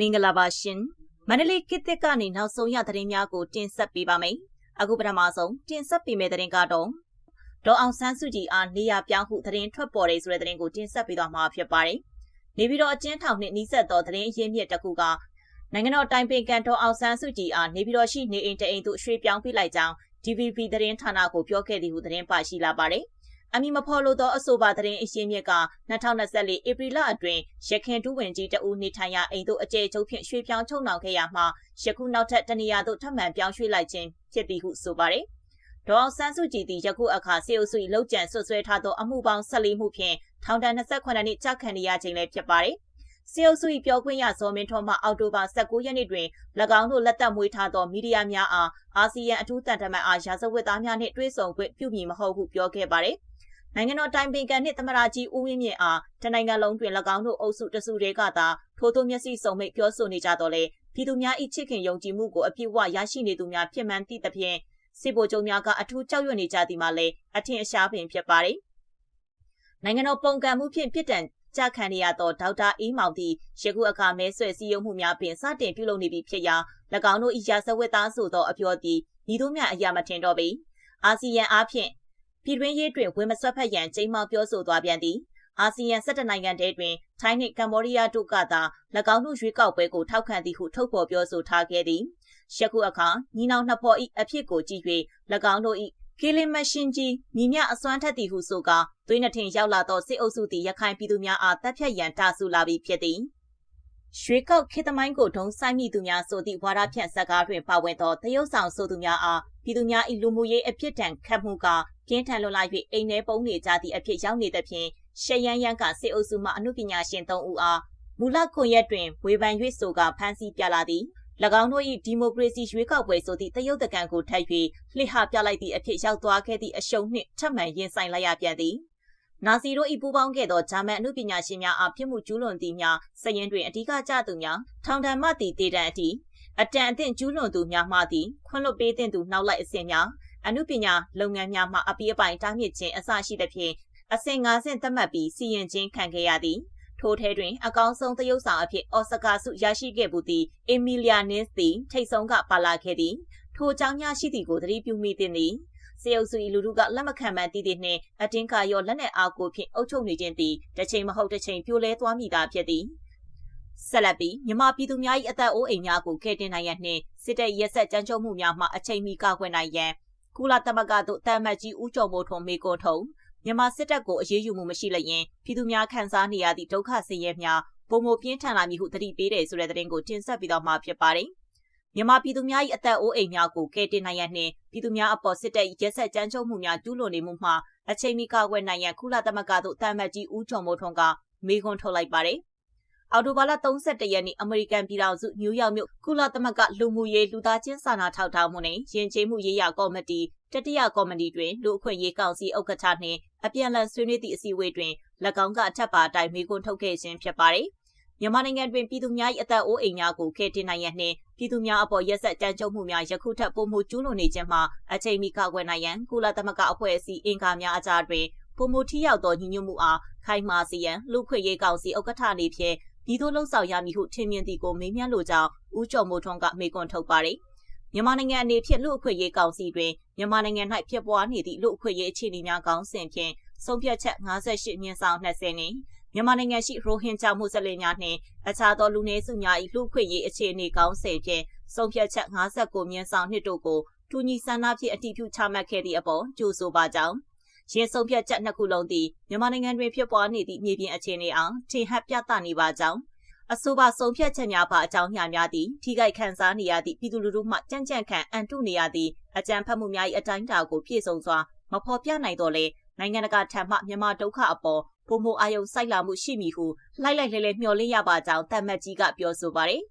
မင်္ဂလာပါရှင်မန္တလေးကိတစ်ကနေနောက်ဆုံးရသတင်းများကိုတင်ဆက်ပေးပါမယ်အခုပထမဆုံးတင်ဆက်ပေးမယ့်သတင်းကတော့ဒေါ်အောင်ဆန်းစုကြည်အားနေရပြောင်းဟုသတင်းထွက်ပေါ်တယ်ဆိုတဲ့သတင်းကိုတင်ဆက်ပေးသွားမှာဖြစ်ပါတယ်နေပြည်တော်အကျဉ်းထောင်နှင့်နှိစက်သောသတင်းအရင်းမြစ်တစ်ခုကနိုင်ငံတော်တိုင်ပင်ခံဒေါ်အောင်ဆန်းစုကြည်အားနေပြည်တော်ရှိနေအိမ်တအိမ်သို့ရွှေ့ပြောင်းပေးလိုက်ကြောင်း DVB သတင်းဌာနကိုပြောခဲ့သည်ဟုသတင်းပါရှိလာပါတယ် အမည်မဖော်လို့သောအဆိုပါသတင်းအရှင်းမြစ်က2024ဧပြီလအတွင်းရခင်ဒူးဝင်ကြီးတဦးနေထိုင်ရာအိမ်သို့အကျယ်ကျုပ်ဖြင့်ရွှေ့ပြောင်းချုံနှောင်ခဲ့ရမှယခုနောက်ထပ်တနေရာသို့ထပ်မံပြောင်းရွှေ့လိုက်ခြင်းဖြစ်သည်ဟုဆိုပါတယ်။ဒေါအောင်ဆန်းစုကြည်သည်ယခုအခါစေအုပ်စု၏လောက်ကျန်ဆွဆွဲထားသောအမှုပေါင်း14မှုဖြင့်ထောင်ဒဏ်28နှစ်ကြာခံရခြင်းလည်းဖြစ်ပါတယ်။စေအုပ်စု၏ပြောခွင့်ရဇော်မင်းထွန်းမှအောက်တိုဘာ19ရက်နေ့တွင်၎င်းတို့လက်သက်မွေးထားသောမီဒီယာများအားအာဆီယံအထူးတန်တမန်အားရာဇဝတ်သားများနှင့်တွေ့ဆုံခွင့်ပြုမည်မဟုတ်ဟုပြောခဲ့ပါတယ်။ နိုင်ငံတော်တိုင်ပင်ခံနှင့်သမရာကြီးဦးဝင်းမြင့်အားတနိုင်ငံလုံးတွင်၎င်းတို့အုပ်စုတစုတွေကသာထိုးထိုးမျက်စိစုံမိတ်ပြောဆိုနေကြတော့လေပြည်သူများ၏ချစ်ခင်ယုံကြည်မှုကိုအပြည့်အဝရရှိနေသူများဖြစ်မှန်သည့်သဖြင့်စစ်ဗိုလ်ချုပ်များကအထူးကြောက်ရွံ့နေကြသည်မှာလည်းအထင်အရှားပင်ဖြစ်ပါတယ်။နိုင်ငံတော်ပုံကံမှုဖြင့်ပြစ်ဒဏ်ကြခံရသောဒေါက်တာအေးမောင်သည်ယခုအခါမဲဆွဲစည်းရုံးမှုများပင်စတင်ပြုလုပ်နေပြီဖြစ်ရာ၎င်းတို့၏ရာဇဝတ်သားဆိုသောအပြောသည်ဤသို့မျှအရာမထင်တော့ပေအာဆီယံအားဖြင့် ပြည်တွင်းရေးတွင်ဝင်မဆွတ်ဖက်ရန်ချိန်မောက်ပြောဆိုသွားပြန်သည်အာဆီယံ17နိုင်ငံတဲတွင်ထိုင်းနှင့်ကမ္ဘောဒီးယားတို့ကသာ၎င်းတို့ရွေးကောက်ပွဲကိုထောက်ခံသည်ဟုထုတ်ဖော်ပြောဆိုထားခဲ့သည်ယခုအခါညီနောင်နှစ်ဖော်၏အဖြစ်ကိုကြည့်၍၎င်းတို့၏ကီလီမရှင်ကြီးမိမြအစွမ်းထက်သည်ဟုဆိုကာသွေးနှထင်ရောက်လာသောစစ်အုပ်စုသည်ရခိုင်ပြည်သူများအားတပ်ဖြတ်ရန်တာဆူလာပြီးဖြစ်သည်ရွှေကောက်ခေတမိုင်းကိုဒုံဆိုင်မိသူများဆိုသည့်ဝါဒဖြန့်ဇာတ်ကားတွင်ပါဝင်သောတရုတ်ဆောင်ဆိုသူများအားပြည်သူများ၏လူမှုရေးအဖြစ်တန်ခတ်မှုက ပြင်းထန်လွန်လာ၍အိမ်ထဲပုံနေကြသည့်အဖြစ်ရောက်နေသဖြင့်ရှက်ရန်ရန်ကစစ်အုပ်စုမှအမှုပညာရှင်၃ဦးအားမူလခွန်ရက်တွင်ဝေဖန်၍ဆိုကဖမ်းဆီးပြလာသည်၎င်းတို့၏ဒီမိုကရေစီရွေးကောက်ပွဲဆိုသည့်တရုတ်တကန်ကိုထပ်၍လှစ်ဟပြလိုက်သည့်အဖြစ်ရောက်သွားခဲ့သည့်အရှုံးနှင့်ထပ်မံရင်ဆိုင်လိုက်ရပြန်သည်နာစီတို့၏ပူးပေါင်းခဲ့သောဂျာမန်အမှုပညာရှင်များအားပြစ်မှုကျူးလွန်သည်များစရင်တွင်အဓိကကျသူများထောင်ဒဏ်မှတည်တည်တံအထိအတန်အသင့်ကျူးလွန်သူများမှသည်ခွင့်လွတ်ပေးတဲ့သူနောက်လိုက်အစဉ်များ အမှုပညာလုပ်ငန်းများမှအပီးအပိုင်တားမြစ်ခြင်းအစရှိသဖြင့်အဆင့်၅ဆင့်သတ်မှတ်ပြီးစီရင်ခြင်းခံခဲ့ရသည်ထိုထဲတွင်အကောင်းဆုံးသရုပ်ဆောင်အဖြစ်အော်စကာဆုရရှိခဲ့မှုသည်အီမီလီယာနစ်သည်ထိတ်ဆုံးကပါလာခဲ့သည်ထိုအကြောင်းများရှိသည်ကိုသတိပြုမိသင့်သည်စေအုပ်စု၏လူထုကလက်မခံမှန်တည်တည်နှင့်အတင်းကာရောလက်နက်အားကိုဖြင့်အုပ်ချုပ်နေခြင်းသည်တစ်ချိန်မဟုတ်တစ်ချိန်ပြိုလဲသွားမိတာဖြစ်သည်ဆက်လက်ပြီးမြမပြည်သူများ၏အသက်အိုးအိမ်များကိုကယ်တင်နိုင်ရန်နှင့်စစ်တပ်ရက်ဆက်ကြမ်းကြုတ်မှုများမှအချိန်မီကာကွယ်နိုင်ရန် ကုလသမဂ္ဂသို့တမတ်ကြီးဦးကျော်မိုးထွန်းမေကိုထုံမြန်မာစစ်တပ်ကိုအရေးယူမှုမရှိလျင်ပြည်သူများခံစားနေရသည့်ဒုက္ခဆင်းရဲများပုံမပြင်းထန်လာမည်ဟုသတိပေးတယ်ဆိုတဲ့သတင်းကိုတင်ဆက်ပြီးတော့မှဖြစ်ပါတယ်။မြန်မာပြည်သူများ၏အသက်အိုးအိမ်များကိုကယ်တင်နိုင်ရန်နှင့်ပြည်သူများအပေါ်စစ်တပ်၏ရက်ဆက်ကြမ်းကြုတ်မှုများကျူးလွန်နေမှုမှအချိန်မီကာကွယ်နိုင်ရန်ကုလသမဂ္ဂသို့တမတ်ကြီးဦးကျော်မိုးထွန်းကမေခွန်းထုတ်လိုက်ပါတယ်။ အော်တိုဘာလ31ရက်နေ့အမေရိကန်ပြည်ထောင်စုနယူးယောက်မြို့ကုလသမဂ္ဂလူမှုရေးလူသားချင်းစာနာထောက်ထားမှုနဲ့ယဉ်ကျေးမှုရေးရာကော်မတီတတိယကော်မတီတွင်လူအခွင့်ရေးကောင်စီဥက္ကဋ္ဌနှင့်အပြန်အလှန်ဆွေးနွေးသည့်အစည်းအဝေးတွင်၎င်းကအထက်ပါအတိုင်းမေးခွန်းထုတ်ခဲ့ခြင်းဖြစ်ပါတယ်။မြန်မာနိုင်ငံတွင်ပြည်သူများ၏အသက်အိုးအိမ်များကိုကယ်တင်နိုင်ရန်နှင့်ပြည်သူများအပေါ်ရက်ဆက်ကြမ်းကြုတ်မှုများယခုထက်ပိုမိုကျူးလွန်နေခြင်းမှာအချိန်မီကာကွယ်နိုင်ရန်ကုလသမဂ္ဂအဖွဲ့အစည်းအင်္ဂါများအကြားတွင်ပုံမထီရောက်သောညီညွတ်မှုအားခိုင်မာစေရန်လူခွင့်ရေးကောင်စီဥက္ကဋ္ဌအနေဖြင့် ဒီသို့လှုပ်ဆောင်ရမည်ဟုထင်မြင်သည်ကိုမေးမြန်းလိုကြောင်းဦးကျော်မိုးထွန်းကမေးခွန်းထုတ်ပါတယ်။မြန်မာနိုင်ငံအနေဖြင့်လူအခွင့်ရေးကောင်စီတွင်မြန်မာနိုင်ငံ၌ဖြစ်ပွားနေသည့်လူအခွင့်ရေးအခြေအနေများကောင်းစဉ်ဖြင့်ဆုံးဖြတ်ချက်58မြင်းဆောင်20နှင့်မြန်မာနိုင်ငံရှိရိုဟင်ဂျာမွတ်စလင်များနှင့်အခြားသောလူနည်းစုများ၏လူ့ခွင့်ရေးအခြေအနေကောင်းစဉ်ဖြင့်ဆုံးဖြတ်ချက်59မြင်းဆောင်နှစ်တို့ကိုတူညီဆန္ဒဖြင့်အတည်ပြုချမှတ်ခဲ့သည့်အပေါ်ကြိုဆိုပါကြောင်း ရင်ဆုံးဖြတ်ချက်နှစ်ခုလုံးသည်မြန်မာနိုင်ငံတွင်ဖြစ်ပွားနေသည့်မြေပြင်အခြေအနေအောင်ထင်ဟပ်ပြသနေပါကြောင်းအဆိုပါဆုံးဖြတ်ချက်များပါအကြောင်းများများသည်ထိခိုက်ခံစားနေရသည့်ပြည်သူလူထုမှကြံ့ကြံ့ခံအန်တုနေရသည့်အကြံဖတ်မှုများ၏အတိုင်းအတာကိုပြည့်စုံစွာမဖော်ပြနိုင်တော့လေနိုင်ငံတကာထံမှမြန်မာဒုက္ခအပေါ်ပုံမအာယုံစိုက်လာမှုရှိမည်ဟုလိုက်လိုက်လဲလဲမျှော်လင့်ရပါကြောင်းတမတ်ကြီးကပြောဆိုပါတယ်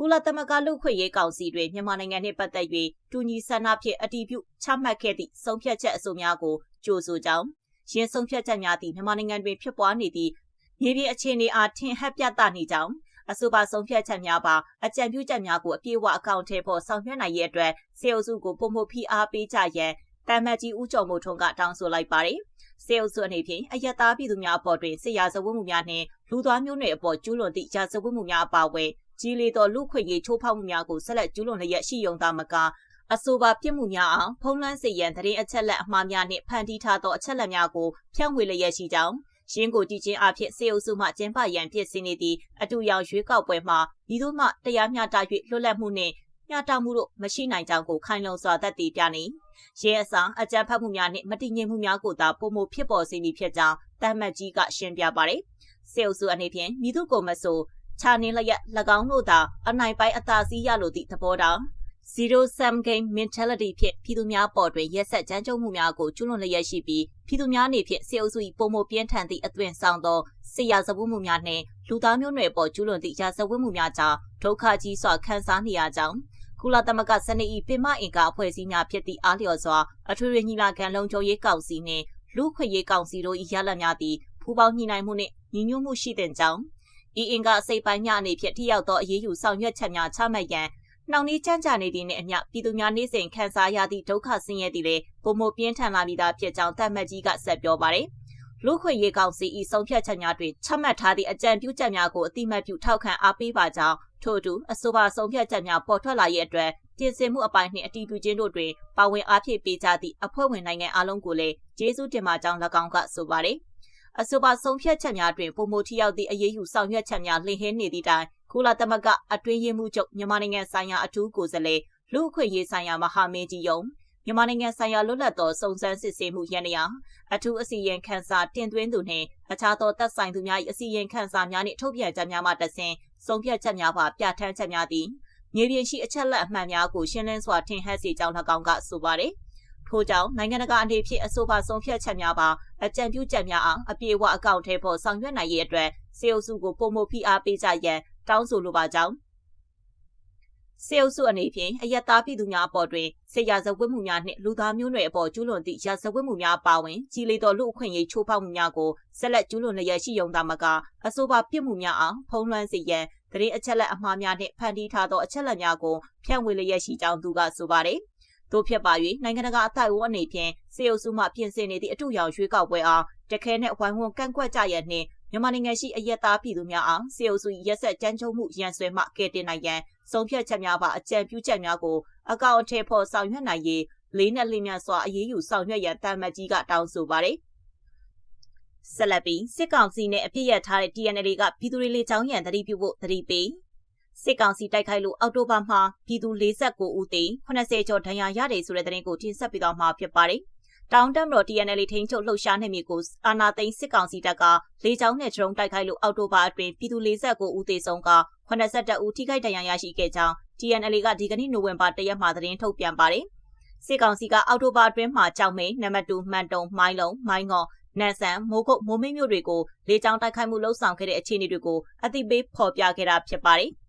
ကုလသမဂ္ဂလူ့ခွင့်ရေးကောင်စီတွင်မြန်မာနိုင်ငံနှင့်ပတ်သက်၍တူညီဆန္ဒဖြင့်အတည်ပြုချမှတ်ခဲ့သည့်ဆုံးဖြတ်ချက်အဆိုများကိုကြိုဆိုကြောင်းရင်းဆုံးဖြတ်ချက်များသည့်မြန်မာနိုင်ငံတွင်ဖြစ်ပွားနေသည့်မြေပြင်အခြေအနေအားထင်ဟပ်ပြသနေကြောင်းအဆိုပါဆုံးဖြတ်ချက်များပါအကြံပြုချက်များကိုအပြည့်အဝအကောင့်ထဲပေါ်ဆောင်ရွက်နိုင်ရတဲ့အတွက်စေအုပ်စုကိုပုံမှုဖိအားပေးကြရန်တမတ်ကြီးဦးကျော်မိုးထွန်းကတောင်းဆိုလိုက်ပါတယ်။စေအုပ်စုအနေဖြင့်အယက်သားပြည်သူများအပေါ်တွင်စစ်ရာဇဝတ်မှုများနှင့်လူသားမျိုးနွယ်အပေါ်ကျူးလွန်သည့်ရာဇဝတ်မှုများအပါအဝင် ကြီးလေးသောလူခွင့်ရေးချိုးဖောက်မှုများကိုဆက်လက်ကျူးလွန်လျက်ရှိယုံသားမကအဆိုပါပြစ်မှုများအောင်ဖုံးလွှမ်းစေရန်တရင်အချက်လက်အမှားများနှင့်ဖန်တီးထားသောအချက်လက်များကိုဖြန့်ဝေလျက်ရှိကြောင်းရှင်းကိုတည်ခြင်းအဖြစ်စေအုပ်စုမှကျင်းပရန်ဖြစ်စီနေသည့်အတူရောင်ရွေးကောက်ပွဲမှာဤသို့မှတရားမျှတ၍လွတ်လပ်မှုနှင့်မျှတမှုတို့မရှိနိုင်ကြောင်းကိုခိုင်လုံစွာသက်တည်ပြနေရဲအစာအကြမ်းဖက်မှုများနှင့်မတည်ငြိမ်မှုများကိုသာပုံမဖြစ်ပေါ်စေမည်ဖြစ်ကြောင်းတမ်မတ်ကြီးကရှင်းပြပါတယ်စေအုပ်စုအနေဖြင့်မိသူကိုမဆို ခြာနေလျက်၎င်းတို့သာအနိုင်ပိုင်းအသာစီးရလိုသည့်သဘောတောင် zero sum game mentality ဖြင့်ပြည်သူများပေါ်တွင်ရက်ဆက်ကြမ်းကြုတ်မှုများကိုကျူးလွန်လျက်ရှိပြီးပြည်သူများအနေဖြင့်စေအုပ်စု၏ပုံမပြင်းထန်သည့်အသွင်ဆောင်သောဆေးရစဝတ်မှုများနှင့်လူသားမျိုးနွယ်ပေါ်ကျူးလွန်သည့်ရာဇဝတ်မှုများကြောင့်ဒုက္ခကြီးစွာခံစားနေရကြောင်းကုလသမဂ္ဂစနစ်၏ပင်မအင်္ဂါအဖွဲ့အစည်းများဖြစ်သည့်အားလျော်စွာအထွေထွေညီလာခံလုံခြုံရေးကောင်စီနှင့်လူခွင့်ရေးကောင်စီတို့၏ရလဒ်များသည်ဖူးပေါင်းညှိနှိုင်းမှုနှင့်ညီညွတ်မှုရှိတဲ့ကြောင်း ဤအင်္ဂါအစိပ်ပိုင်းများအနေဖြင့်ထိရောက်သောအရေးယူဆောင်ရွက်ချက်များချမှတ်ရန်နှောင်နှီးကြမ်းကြနေသည့်နှင့်အမျှပြည်သူများနေ့စဉ်ခံစားရသည့်ဒုက္ခဆင်းရဲသည့်လေပုံမပြင်းထန်လာပြီးသားဖြစ်ကြောင်းတတ်မှတ်ကြီးကဆက်ပြောပါတယ်။လူခွင့်ရေးကောင်စီ၏ဆုံးဖြတ်ချက်များတွင်ချမှတ်ထားသည့်အကြံပြုချက်များကိုအတိမတ်ပြုထောက်ခံအားပေးပါကြောင်းထို့အတူအဆိုပါဆုံးဖြတ်ချက်များပေါ်ထွက်လာရဲ့အတွက်ပြင်ဆင်မှုအပိုင်းနှင့်အတီးပြုခြင်းတို့တွင်ပါဝင်အားဖြည့်ပေးကြသည့်အဖွဲ့ဝင်နိုင်ငံအလုံးကိုလည်းကျေးဇူးတင်ပါကြောင်း၎င်းကဆိုပါတယ်။ အဆိုပါဆုံးဖြတ်ချက်များတွင်ပုံမထီရောက်သည့်အရေးယူဆောင်ရွက်ချက်များလှင်ဟင်းနေသည့်တိုင်ကုလသမဂ္ဂအတွင်းရေးမှူးချုပ်မြန်မာနိုင်ငံဆိုင်ရာအထူးကိုယ်စားလှယ်လူအခွင့်ရေးဆိုင်ရာမဟာမင်းကြီးယုံမြန်မာနိုင်ငံဆိုင်ရာလွတ်လပ်သောစုံစမ်းစစ်ဆေးမှုရန်ရာအထူးအစီရင်ခံစာတင်သွင်းသူနှင့်အခြားသောတပ်ဆိုင်သူများ၏အစီရင်ခံစာများနှင့်ထုတ်ပြန်ချက်များမှတဆင့်ဆုံးဖြတ်ချက်များပါပြဋ္ဌာန်းချက်များသည်မြေပြင်ရှိအချက်လက်အမှန်များကိုရှင်းလင်းစွာထင်ဟပ်စေကြောင်း၎င်းကဆိုပါတယ်။ ထို့ကြောင့်နိုင်ငံတကာအနေဖြင့်အဆိုပါဆုံးဖြတ်ချက်များပါအကြံပြုချက်များအောင်အပြေအဝအကောင့်ထဲပေါ်ဆောင်ရွက်နိုင်ရေးအတွက်စေအုပ်စုကိုပုံမှုဖိအားပေးကြရန်တောင်းဆိုလိုပါကြောင်းစေအုပ်စုအနေဖြင့်အယက်သားပြည်သူများအပေါ်တွင်ဆေးရဇဝတ်မှုများနှင့်လူသားမျိုးနွယ်အပေါ်ကျူးလွန်သည့်ရာဇဝတ်မှုများပါဝင်ကြီးလေသောလူအခွင့်အရေးချိုးဖောက်မှုများကိုဆက်လက်ကျူးလွန်လျက်ရှိုံသာမကအဆိုပါပြစ်မှုများအောင်ဖုံးလွှမ်းစေရန်တရင်အချက်လက်အမှားများနှင့်ဖန်တီးထားသောအချက်လက်များကိုဖြန့်ဝေလျက်ရှိကြောင်းသူကဆိုပါတယ်။ တို့ဖြစ်ပါ၍နိုင်ငံတကာအတိုက်အဝန်းအနေဖြင့်စေအုပ်စုမှပြင်ဆင်နေသည့်အထူးရောင်ရွေးကောက်ပွဲအားတခဲနဲ့ဝိုင်းဝန်းကန့်ကွက်ကြရနှင့်မြန်မာနိုင်ငံရှိအရက်သားပြည်သူများအောင်စေအုပ်စုရက်ဆက်ကြမ်းကြုတ်မှုရန်ဆွဲမှကယ်တင်နိုင်ရန်ဆုံးဖြတ်ချက်များပါအကြံပြုချက်များကိုအကောင့်အထည်ဖော်ဆောင်ရွက်နိုင်ရေးလေးနဲ့လင်းမြစွာအရေးယူဆောင်ရွက်ရန်တာမတ်ကြီးကတောင်းဆိုပါတယ်။ဆက်လက်ပြီးစစ်ကောင်စီနဲ့အပြစ်ရထားတဲ့ TNL ကပြည်သူတွေလေချောင်းရန်တတိပြုဖို့တတိပေး စစ်ကောင်စီတိုက်ခိုက်လို့အောက်တိုဘာမှာပြည်သူ49ဦးသေ80ကျော်ဒဏ်ရာရတယ်ဆိုတဲ့သတင်းကိုတင်ဆက်ပေးသွားမှာဖြစ်ပါတယ်။တောင်တမ်တော် TNL ထိန်းချုပ်လှုပ်ရှားနေမျိုးကိုအာနာသိန်းစစ်ကောင်စီတပ်ကလေကြောင်းနဲ့ဒရုန်းတိုက်ခိုက်လို့အော်တိုဘာအတွင်းပြည်သူ49ဦးသေဆုံးက82ဦးထိခိုက်ဒဏ်ရာရရှိခဲ့ကြောင်း TNL ကဒီကနေ့နိုဝင်ဘာ1ရက်မှာသတင်းထုတ်ပြန်ပါတယ်။စစ်ကောင်စီကအော်တိုဘာအတွင်းမှာကြောက်မဲနံပါတ်2မှန်တုံမိုင်းလုံးမိုင်းငေါနန်ဆန်မိုးကုတ်မိုးမိတ်မျိုးတွေကိုလေကြောင်းတိုက်ခိုက်မှုလှုံ့ဆော်ခဲ့တဲ့အခြေအနေတွေကိုအသိပေးဖော်ပြခဲ့တာဖြစ်ပါတယ်။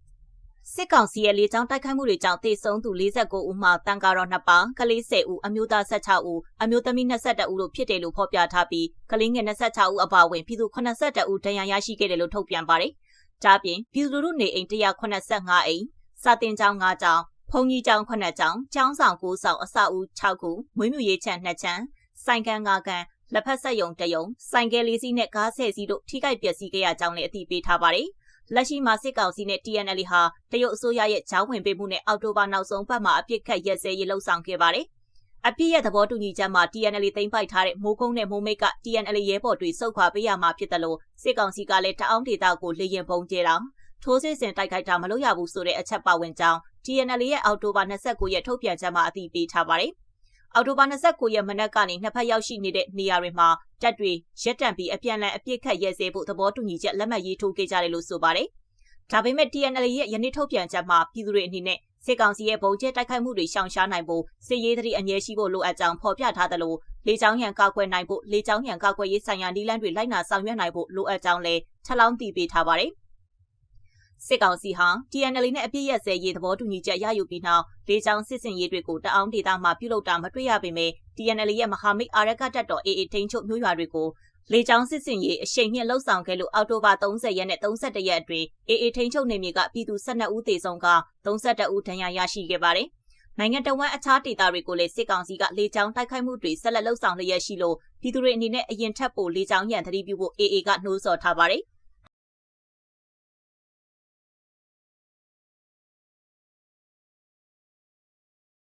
စစ်ကောင်စီရဲ့လေကြောင်းတိုက်ခိုက်မှုတွေကြောင့်တေဆုံးသူ49ဦးမှတန်ကာတော်2ပါးကလေး10ဦးအမျိုးသား16ဦးအမျိုးသမီး22ဦးတို့ဖြစ်တယ်လို့ဖော်ပြထားပြီးကလေးငယ်26ဦးအပါအဝင်ပြည်သူ82ဦးဒဏ်ရာရရှိခဲ့တယ်လို့ထုတ်ပြန်ပါတယ်။ဒါပြင်ပြည်သူလူထုနေအိမ်185အိမ်စာတင်ကျောင်း5ကျောင်းဖုန်ကြီးကျောင်း9ကျောင်းကျောင်းဆောင်9ဆောင်အစအဦး6ခုမွေးမြူရေးချမ်း2ချမ်းဆိုင်ကန်5ကန်လက်ဖက်ဆက်ယုံတယုံဆိုင်ကယ်လေးစီးနဲ့ကားဆယ်စီးတို့ထိခိုက်ပျက်စီးခဲ့ရကြောင်းလည်းအသိပေးထားပါတယ်။ လက်ရှိမှာစစ်ကောင်စီနဲ့ TNL ဟာတရုတ်အစိုးရရဲ့ဂျောင်းဝင်ပေးမှုနဲ့အောက်တိုဘာနောက်ဆုံးပတ်မှာအပြစ်ခတ်ရက်စဲရေးလှုံ့ဆော်ခဲ့ပါတယ်။အပြစ်ရဲ့သဘောတူညီချက်မှာ TNL သိမ်းပိုက်ထားတဲ့မိုးကုန်းနဲ့မိုးမိတ်က TNL ရဲဘော်တွေစုခွာပေးရမှာဖြစ်တယ်လို့စစ်ကောင်စီကလည်းတအောင်းဒေတာကိုလေရင်ပုံကျဲတာထိုးစစ်ဆင်တိုက်ခိုက်တာမလုပ်ရဘူးဆိုတဲ့အချက်ပါဝင်ကြောင်း TNL ရဲ့အောက်တိုဘာ29ရက်ထုတ်ပြန်ချက်မှာအသိပေးထားပါတယ်။ အော်တိုဘာ29ရက်မနက်ကနေနှစ်ဖက်ရောက်ရှိနေတဲ့နေရာတွေမှာတပ်တွေရက်တံပြီးအပြန်အလှန်အပြစ်ခတ်ရဲစဲဖို့သဘောတူညီချက်လက်မှတ်ရေးထိုးခဲ့ကြတယ်လို့ဆိုပါတယ်။ဒါပေမဲ့ TNL ရဲ့ယနေ့ထုတ်ပြန်ချက်မှာပြည်သူတွေအနေနဲ့စစ်ကောင်စီရဲ့ဗုံကျဲတိုက်ခိုက်မှုတွေရှောင်ရှားနိုင်ဖို့စစ်ရေးသတိအမြဲရှိဖို့လိုအပ်ကြောင်းဖော်ပြထားသလိုလေကြောင်းရန်ကောက်ွယ်နိုင်ဖို့လေကြောင်းရန်ကောက်ွယ်ရေးဆိုင်ရာနည်းလမ်းတွေလိုက်နာဆောင်ရွက်နိုင်ဖို့လိုအပ်ကြောင်းလည်းထပ်လောင်းတည်ပေးထားပါတယ်။ စစ်ကောင်စီဟာ TNL နဲ့အပြစ်ရက်စဲရေးသဘောတူညီချက်ရယူပြီးနောက်လေးချောင်းစစ်စင်ရေးတွေကိုတအောင်းဒေသမှာပြုလုပ်တာမတွေ့ရပေမဲ့ TNL ရဲ့မဟာမိတ်အာရကတပ်တော် AA ထိန်းချုပ်မျိုးရွာတွေကိုလေကြောင်းစစ်စင်ရေးအရှိန်မြင့်လှုပ်ဆောင်ခဲ့လို့အောက်တိုဘာ30ရက်နဲ့31ရက်အတွင်း AA ထိန်းချုပ်နေမြေကပြည်သူ12ဦးသေဆုံးက32ဦးဒဏ်ရာရရှိခဲ့ပါတယ်။နိုင်ငံတော်ဝန်အခြားဒေသတွေကိုလည်းစစ်ကောင်စီကလေကြောင်းတိုက်ခိုက်မှုတွေဆက်လက်လှုပ်ဆောင်လျက်ရှိလို့ပြည်သူတွေအနေနဲ့အရင်ထက်ပိုလေကြောင်းရန်သတိပြုဖို့ AA ကနှိုးဆော်ထားပါတယ်။